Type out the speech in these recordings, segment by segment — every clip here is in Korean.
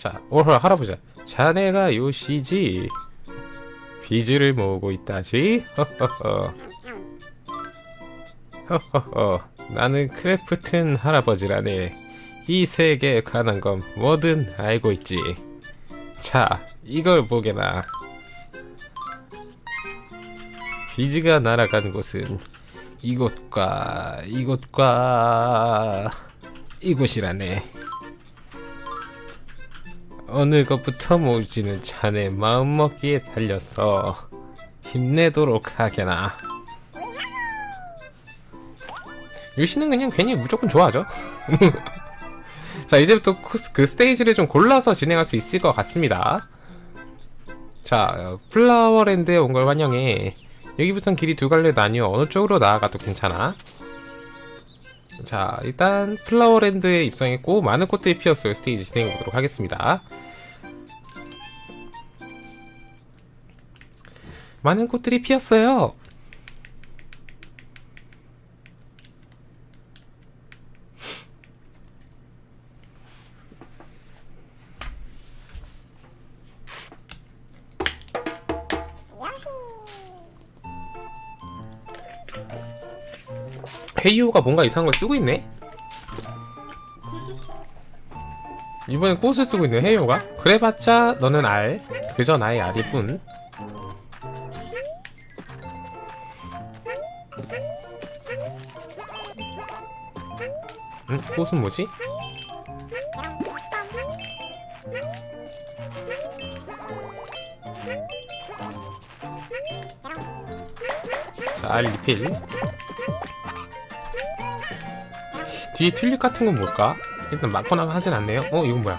자, 오라 할아버지. 자네가 요시지. 비즈를 모으고 있다지. 허허허. 나는 크래프튼 할아버지라네. 이 세계에 관한 건 뭐든 알고 있지. 자, 이걸 보게나. 비즈가 날아간 곳은 이곳과 이곳과 이곳이라네. 어느 것부터 모을지는 자네 마음먹기에 달려서 힘내도록 하게나. 요시는 그냥 괜히 무조건 좋아하죠. 자 이제부터 그 스테이지를 좀 골라서 진행할 수 있을 것 같습니다. 자 플라워랜드에 온 걸 환영해. 여기부터는 길이 두 갈래 나뉘어 어느 쪽으로 나아가도 괜찮아. 자 일단 플라워랜드에 입성했고 많은 꽃들이 피었어요. 스테이지 진행해 보도록 하겠습니다. 많은 꽃들이 피었어요. 헤이오가 뭔가 이상한 걸 쓰고 있네? 이번엔 꽃을 쓰고 있네 헤이오가 그래봤자 너는 알 그저 나의 알일 뿐 응? 꽃은 뭐지? 자, 알 리필 뒤에 튤립 같은 건 뭘까? 일단 맞거나 하진 않네요. 어, 이건 뭐야?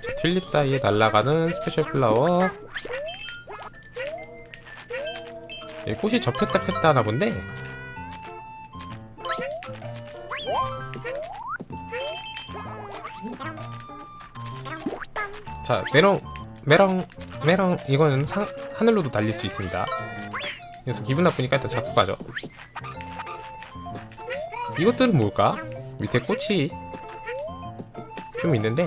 자, 튤립 사이에 날아가는 스페셜 플라워. 이 꽃이 접혔다 폈다 하나 본데? 자, 메롱, 메롱, 메롱, 이거는 상, 하늘로도 날릴 수 있습니다. 그래서 기분 나쁘니까 일단 잡고 가죠. 이것들은 뭘까? 밑에 꽃이 좀 있는데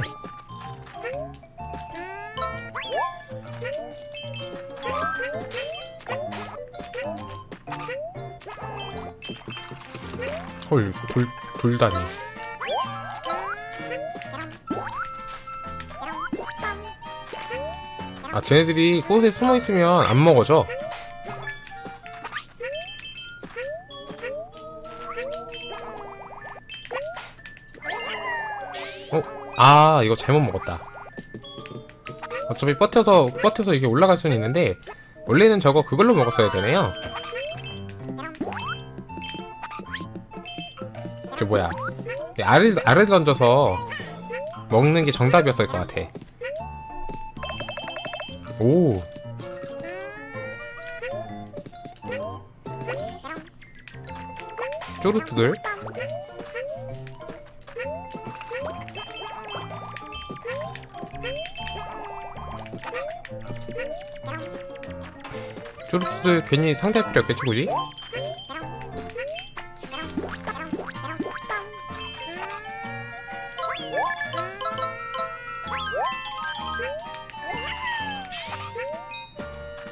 헐, 돌, 돌다니. 아, 쟤네들이 꽃에 숨어 있으면 안 먹어져. 어? 아, 이거 잘못 먹었다. 어차피 버텨서, 버텨서 이게 올라갈 수는 있는데, 원래는 저거 그걸로 먹었어야 되네요. 저 뭐야. 이 알을, 알을 던져서 먹는 게 정답이었을 것 같아. 오. 쪼르트들. 쪼르트들 괜히 상대할 필요 없겠지, 굳이?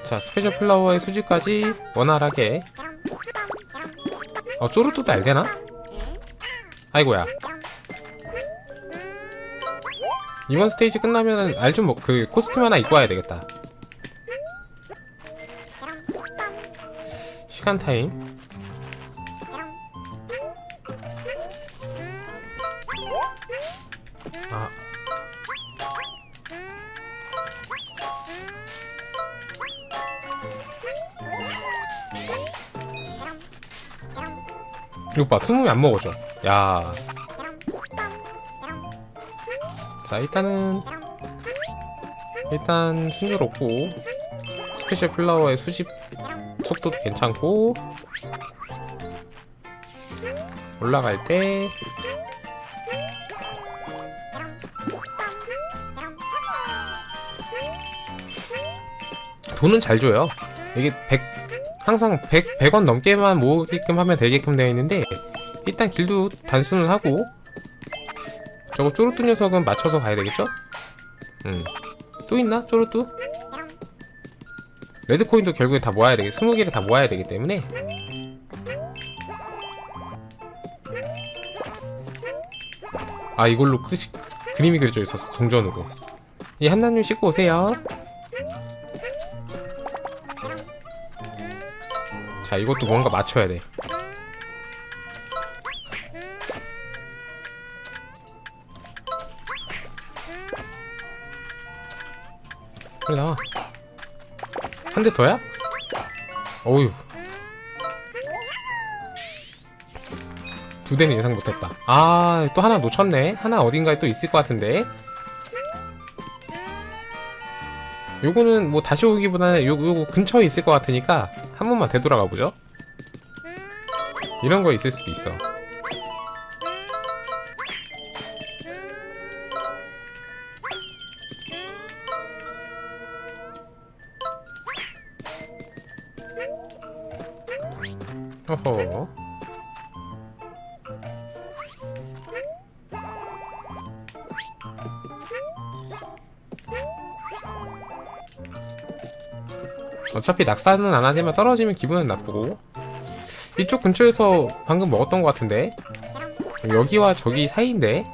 자, 스페셜 플라워의 수지까지 원활하게. 어, 쪼르뚜도 알되나? 아이고야. 이번 스테이지 끝나면은 알좀 뭐, 그, 코스튬 하나 입고 와야 되겠다. 시간 타임. 이거 봐, 스무이 안 먹어져. 야. 자, 일단은 일단 순조롭고 스페셜 플라워의 수집 속도도 괜찮고 올라갈 때 돈은 잘 줘요. 이게 100, 항상 100, 100원 넘게만 모으게끔 하면 되게끔 되어 있는데, 일단 길도 단순을 하고, 저거 쪼르뚜 녀석은 맞춰서 가야 되겠죠? 음. 또 있나? 쪼르뚜? 레드코인도 결국에 다 모아야 되겠, 20개를 다 모아야 되기 때문에. 아, 이걸로 그, 그림이 그려져 있었어, 동전으로. 이 한나님 씻고 오세요. 자, 이것도 뭔가 맞춰야 돼. 그래 나와. 한 대 더야? 어휴. 두 대는 예상 못했다. 아, 또 하나 놓쳤네. 하나 어딘가에 또 있을 것 같은데. 요거는 뭐 다시 오기보다는 요, 요거 근처에 있을 것 같으니까 한 번만 되돌아가 보죠. 이런 거 있을 수도 있어. 허허. 어차피 낙사는 안 하지만 떨어지면 기분은 나쁘고 이쪽 근처에서 방금 먹었던 것 같은데 여기와 저기 사이인데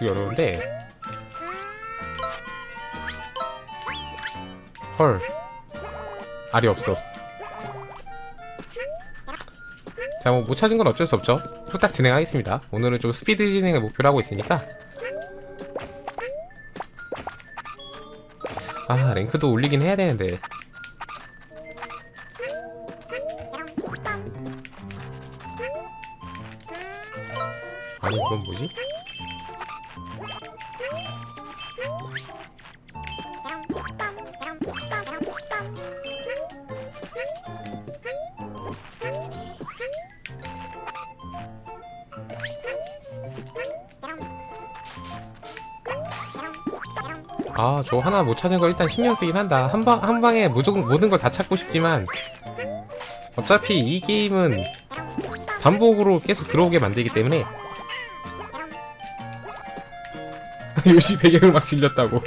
맞추기 어려운데 헐 알이 없어. 자, 뭐 못 찾은 건 어쩔 수 없죠. 후딱 진행하겠습니다. 오늘은 좀 스피드 진행을 목표로 하고 있으니까. 아, 랭크도 올리긴 해야 되는데. 아니, 이건 뭐지? 아, 저 하나 못 찾은 걸 일단 신경 쓰긴 한다. 한 방, 한 방에 모든, 모든 걸 다 찾고 싶지만, 어차피 이 게임은 반복으로 계속 들어오게 만들기 때문에, 요시 배경을 막 질렸다고.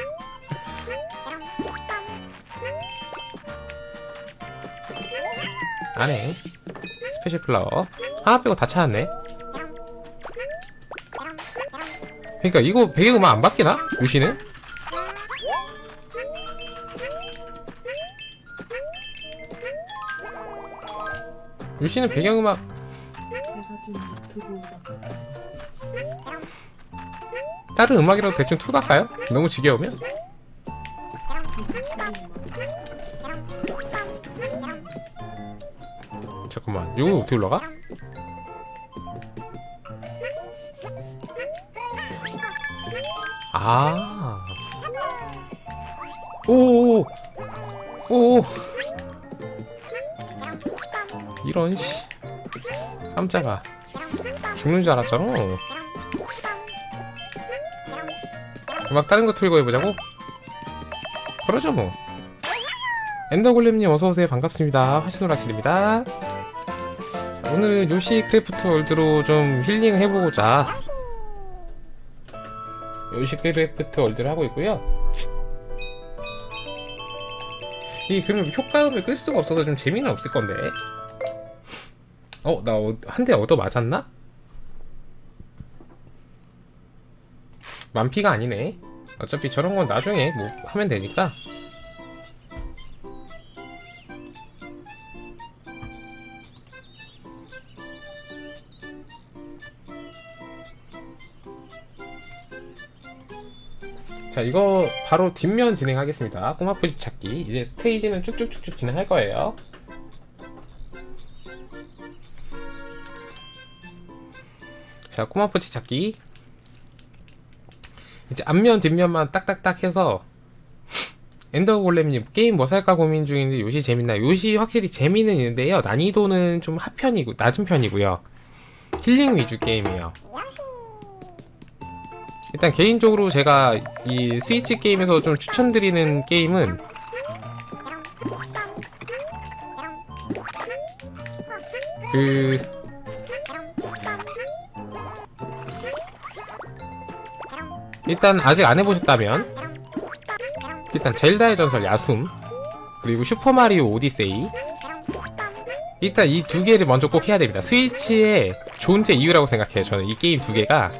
안에 스페셜 플라워 하나 빼고 다 찾았네. 그러니까 이거 배경음악 안 바뀌나? 요시는? 요시는 배경음악 다른 음악이라도 대충 투 갈까요? 너무 지겨우면? 잠깐만 이거 어떻게 올라가? 아 오오오 오오 이런 씨. 깜짝아. 죽는 줄 알았잖아 음악 다른 거 틀고 해보자고? 그러죠 뭐. 엔더골렘님 어서오세요. 반갑습니다. 하시노라실입니다. 오늘은 요시 크래프트 월드로 좀 힐링 해보자. 요시 크래프트 월드를 하고 있고요. 이 그럼 효과음을 끌 수가 없어서 좀 재미는 없을 건데 어? 나 한 대 얻어 맞았나? 만피가 아니네. 어차피 저런 건 나중에 뭐 하면 되니까. 자, 이거 바로 뒷면 진행하겠습니다. 꼬마 포지 찾기. 이제 스테이지는 쭉쭉쭉쭉 진행할 거예요. 자, 꼬마 포지 찾기. 이제 앞면 뒷면만 딱딱딱 해서 엔더골렘님 게임 뭐 살까 고민 중인데 요시 재밌나? 요시 확실히 재미는 있는데요. 난이도는 좀 하편이고 낮은 편이고요. 힐링 위주 게임이에요. 일단 개인적으로 제가 이 스위치 게임에서 좀 추천드리는 게임은 그 일단 아직 안 해보셨다면 일단 젤다의 전설 야숨 그리고 슈퍼마리오 오디세이. 일단 이 두 개를 먼저 꼭 해야 됩니다. 스위치의 존재 이유라고 생각해요 저는. 이 게임 두 개가.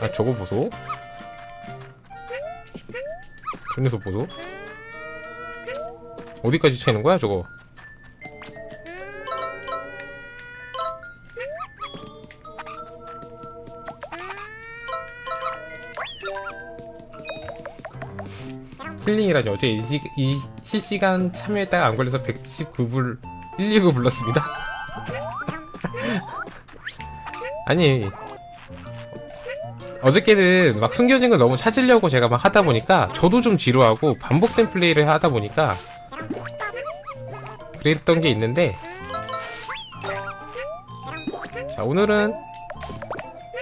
아 저거 보소. 저 녀석 보소 어디까지 채는 거야 저거? 힐링이라니 어제 이, 시, 이 실시간 참여했다가 안 걸려서 119불 119 불렀습니다. 아니 어저께는 막 숨겨진 걸 너무 찾으려고 제가 막 하다 보니까 저도 좀 지루하고 반복된 플레이를 하다 보니까 그랬던 게 있는데. 자 오늘은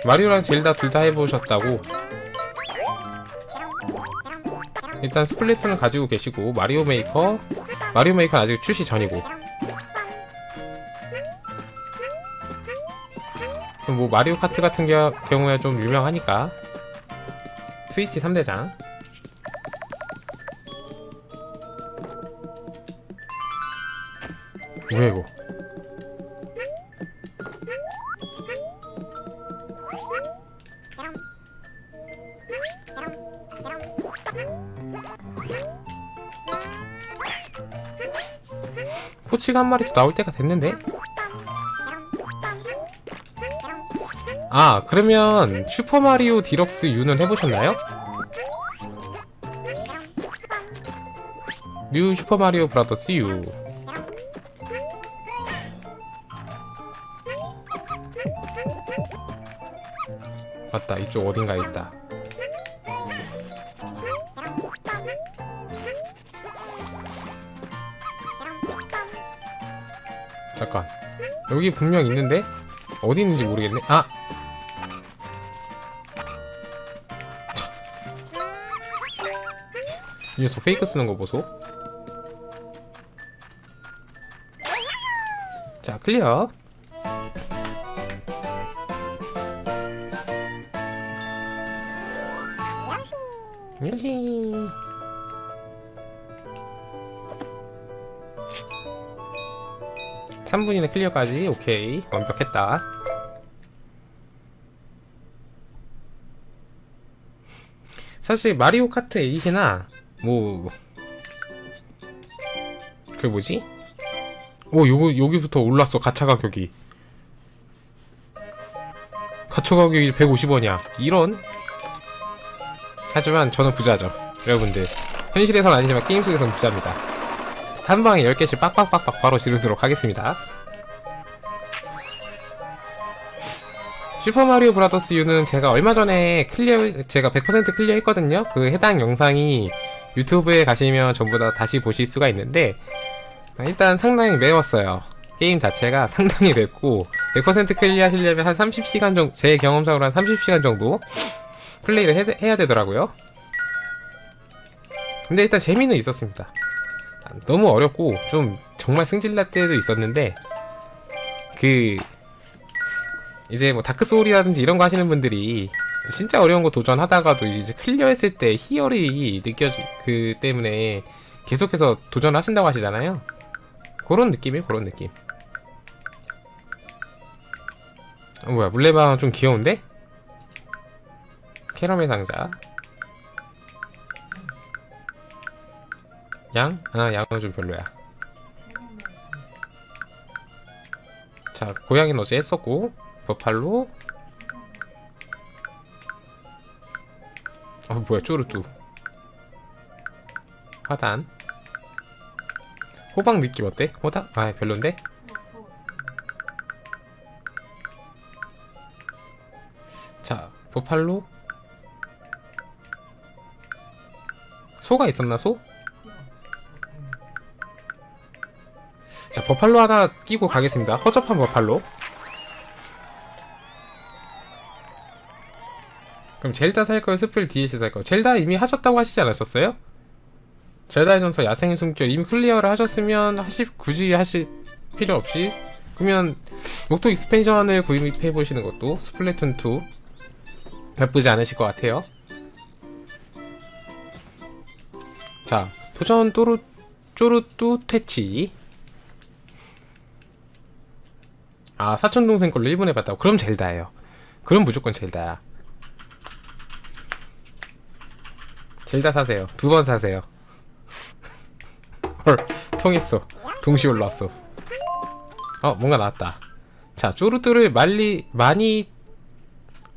마리오랑 젤다 둘 다 해보셨다고. 일단 스플래툰을 가지고 계시고 마리오 메이커 마리오 메이커는 아직 출시 전이고. 뭐 마리오 카트 같은 겨- 경우에 좀 유명하니까. 스위치 3대장 뭐야 이거? 포치가 한 마리도 나올 때가 됐는데? 아 그러면 슈퍼마리오 디럭스 U는 해보셨나요? 뉴 슈퍼마리오 브라더스 U 이쪽 어딘가에 있다. 잠깐. 여기 분명 있는데? 어디 있는지 모르겠네. 아! 이 녀석 페이크 쓰는 거 보소. 자 클리어 요시 3분이나 클리어까지. 오케이. 완벽했다. 사실 마리오 카트 8이나 뭐 그 뭐지? 오 요거 여기부터 올랐어. 가차 가격이. 가차 가격이 150원이야. 이런 하지만 저는 부자죠. 여러분들 현실에선 아니지만 게임 속에선 부자입니다. 한 방에 10개씩 빡빡빡빡 바로 지르도록 하겠습니다. 슈퍼마리오 브라더스 U는 제가 얼마 전에 클리어 제가 100% 클리어 했거든요. 그 해당 영상이 유튜브에 가시면 전부 다 다시 보실 수가 있는데 일단 상당히 매웠어요. 게임 자체가 상당히 맵고 100% 클리어 하시려면 한 30시간 정도 제 경험상으로 한 30시간 정도 플레이를 해, 해야 되더라고요 근데 일단 재미는 있었습니다 너무 어렵고 좀 정말 승질날 때도 있었는데 그 이제 뭐 다크 소울이라든지 이런 거 하시는 분들이 진짜 어려운 거 도전하다가도 이제 클리어했을 때 희열이 느껴지 그 때문에 계속해서 도전하신다고 하시잖아요. 그런 느낌이에요, 그런 느낌. 어, 뭐야, 물레방은 좀 귀여운데? 캐러멜 상자 양? 아 양은 좀 별로야 자 고양이는 어제 했었고 버팔로 어 뭐야 쪼르뚜 화단 호박 느낌 어때? 호박? 아 별론데? 자 버팔로 소가 있었나 소? 자 버팔로 하나 끼고 가겠습니다 허접한 버팔로 그럼 젤다 살까요 스플 DLC 살까요 젤다 이미 하셨다고 하시지 않으셨어요? 젤다의 전서 야생의 숨결 이미 클리어를 하셨으면 하시 굳이 하실 필요 없이 그러면 목도 익스펜션을 구입해 보시는 것도 스플래툰 2 나쁘지 않으실 것 같아요. 자 도전 또루 쪼루뚜 퇴치 아 사촌 동생 걸로 1분 해봤다고 그럼 젤다예요. 그럼 무조건 젤다야. 젤다 사세요. 두 번 사세요. 헐 통했어. 동시에 올라왔어. 어 뭔가 나왔다 자 쪼루뚜를 말리 많이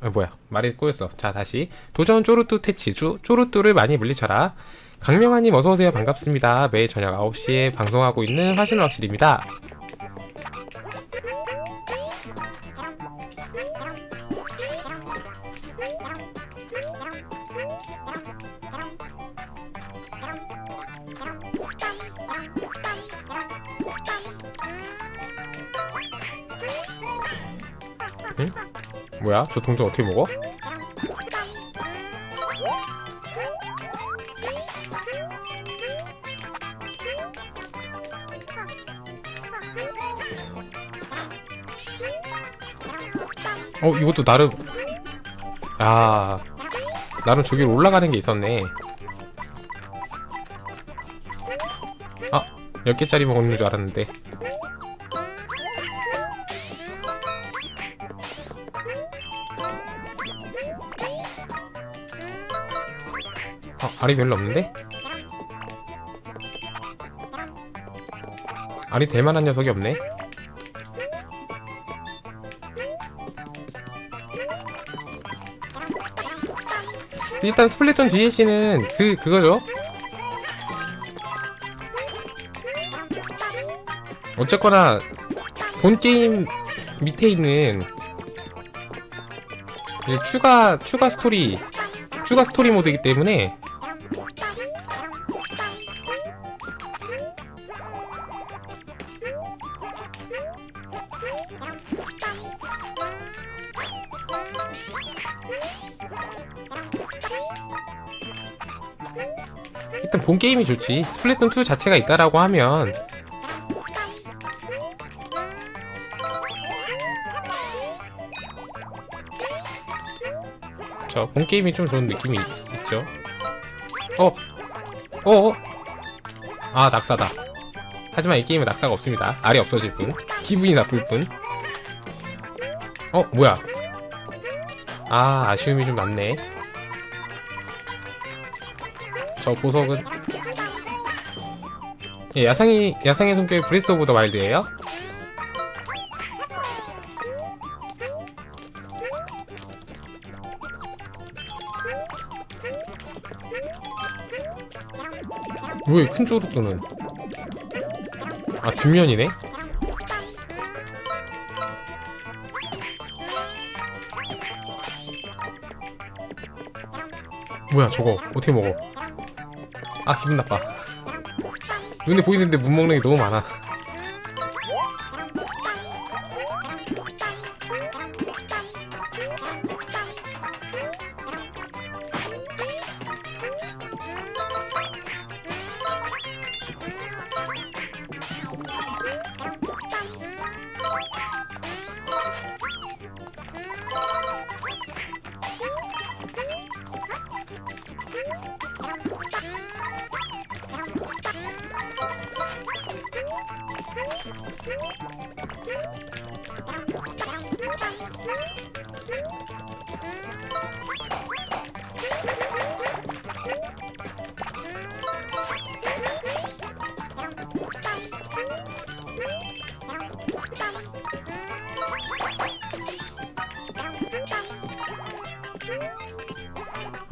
아 뭐야 말이 꼬였어 자 다시 도전 쪼루뚜 퇴치 쪼, 쪼루뚜를 많이 물리쳐라 강명아님 어서오세요. 반갑습니다. 매일 저녁 9시에 방송하고 있는 화신을 확실입니다. 뭐야? 저 동전 어떻게 먹어? 어 이것도 나름 아 나름 저기로 올라가는 게 있었네 아 10개짜리 먹는 줄 알았는데 어, 알이 별로 없는데? 알이 될 만한 녀석이 없네? 일단 스플래툰 DLC는 그, 그거죠? 어쨌거나, 본 게임 밑에 있는 추가, 추가 스토리, 추가 스토리 모드이기 때문에 본 게임이 좋지. 스플래툰 2 자체가 있다라고 하면 저 본 게임이 좀 좋은 느낌이 있- 있죠. 어, 어, 아 낙사다. 하지만 이 게임은 낙사가 없습니다. 알이 없어질 뿐. 기분이 나쁠 뿐. 어, 뭐야? 아, 아쉬움이 좀 남네. 저 보석은 예, 야상이 야상의 성격이 브레스 오브 더 와일드예요. 왜큰 쪼르뚜는 아 뒷면이네? 뭐야 저거 어떻게 먹어 아 기분 나빠. 눈에 보이는데 못 먹는 게 너무 많아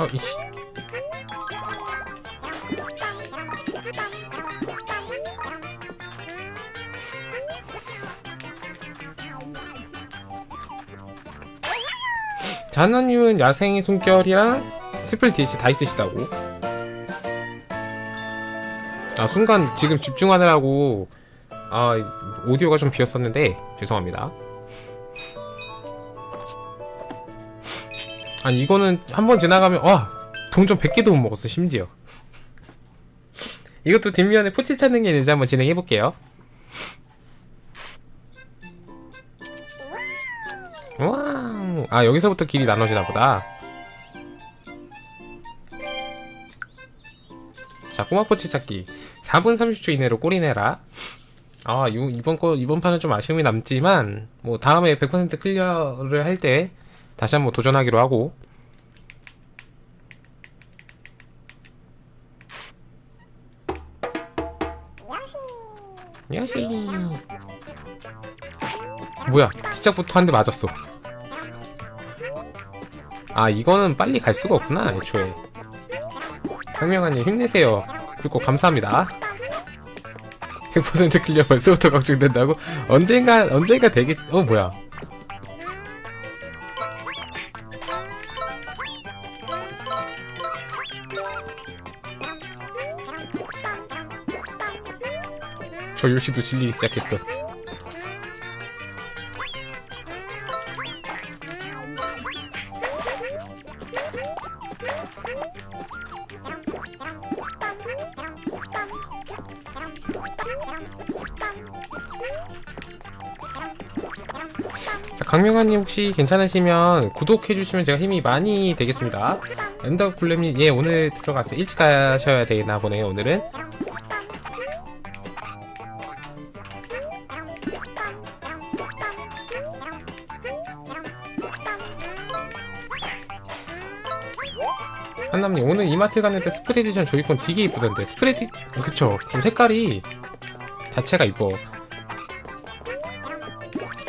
어 이씨 자, 하나님은 야생의 숨결이랑 스플 DLC 다 있으시다고. 아, 순간 지금 집중하느라고, 아, 오디오가 좀 비었었는데, 죄송합니다. 아니, 이거는 한 번 지나가면, 와! 동전 100개도 못 먹었어, 심지어. 이것도 뒷면에 포치 찾는 게 있는지 한번 진행해볼게요. 와, 아 여기서부터 길이 나눠지나 보다. 자, 꼬마 포치 찾기. 4분 30초 이내로 꼬리 내라. 아, 이, 이번 거 이번 판은 좀 아쉬움이 남지만 뭐 다음에 100% 클리어를 할 때 다시 한번 도전하기로 하고. 야시. 뭐야? 시작부터 한 대 맞았어. 아 이거는 빨리 갈 수가 없구나 애초에 황명아님 힘내세요 그리고 감사합니다 100% 클리어 벌써부터 걱정된다고? 언젠가 언젠가 되겠.. 어 뭐야 저 요시도 질리기 시작했어 자, 강명아님 혹시 괜찮으시면 구독해주시면 제가 힘이 많이 되겠습니다. 엔더 굴렘님, 예, 오늘 들어갔어요. 일찍 가셔야 되나 보네요, 오늘은. 마트 갔는데 스프레 디션 조이콘 되게 이쁘던데. 스프레디, 그쵸. 좀 색깔이 자체가 이뻐.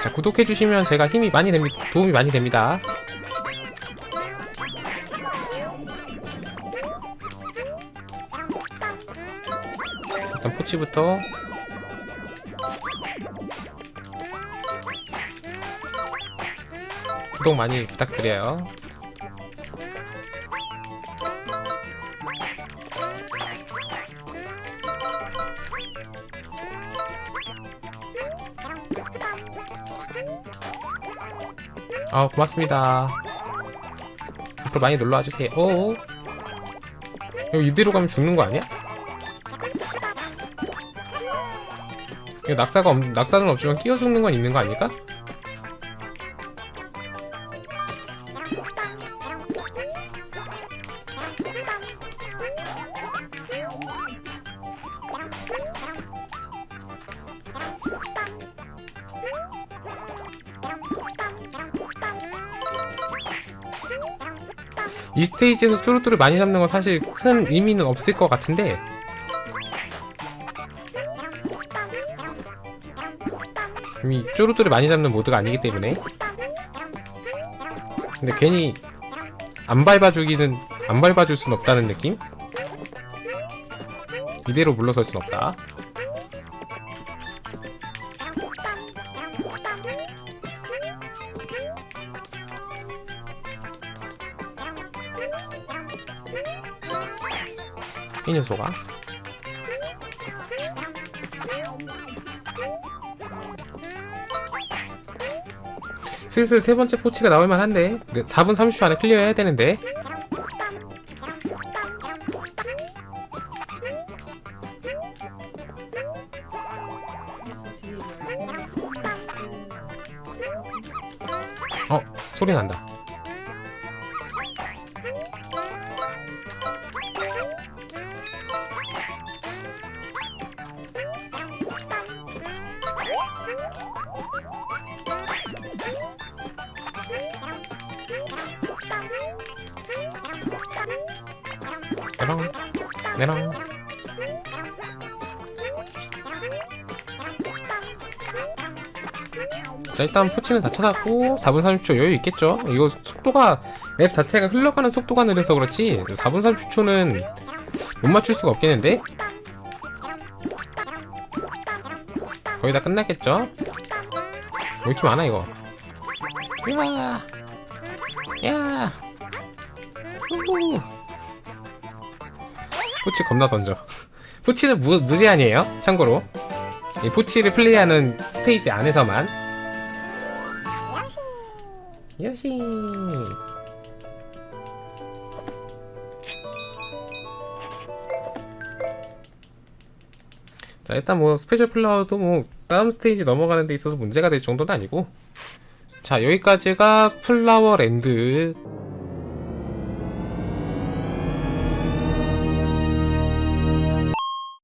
자 구독해주시면 제가 힘이 많이 됩니다 도움이 많이 됩니다 일단 포치부터 구독 많이 부탁드려요 아 고맙습니다 앞으로 많이 놀러와 주세요 오 이거 이대로 가면 죽는 거 아니야? 이거 낙사가 없, 낙사는 없지만 끼어 죽는 건 있는 거 아닐까? 이 스테이지에서 쭈루뚜루 많이 잡는 건 사실 큰 의미는 없을 것 같은데. 이미 쭈루뚜루 많이 잡는 모드가 아니기 때문에. 근데 괜히 안 밟아주기는 안 밟아줄 순 없다는 느낌? 이대로 물러설 순 없다 이 녀석아? 슬슬 세 번째 포치가 나올 만 한데. 4분 30초 안에 클리어 해야 되는데. 어 소리 난다 자 일단 포치는 다 찾았고 4분 30초 여유 있겠죠? 이거 속도가 맵 자체가 흘러가는 속도가 느려서 그렇지 4분 30초는 못 맞출 수가 없겠는데? 거의 다 끝났겠죠? 왜 이렇게 많아 이거? 우와! 야! 우후. 포치 겁나 던져. 포치는 무, 무제한이에요 참고로. 이 포치를 플레이하는 스테이지 안에서만 요시 자 일단 뭐 스페셜 플라워도 뭐 다음 스테이지 넘어가는 데 있어서 문제가 될 정도는 아니고. 자 여기까지가 플라워 랜드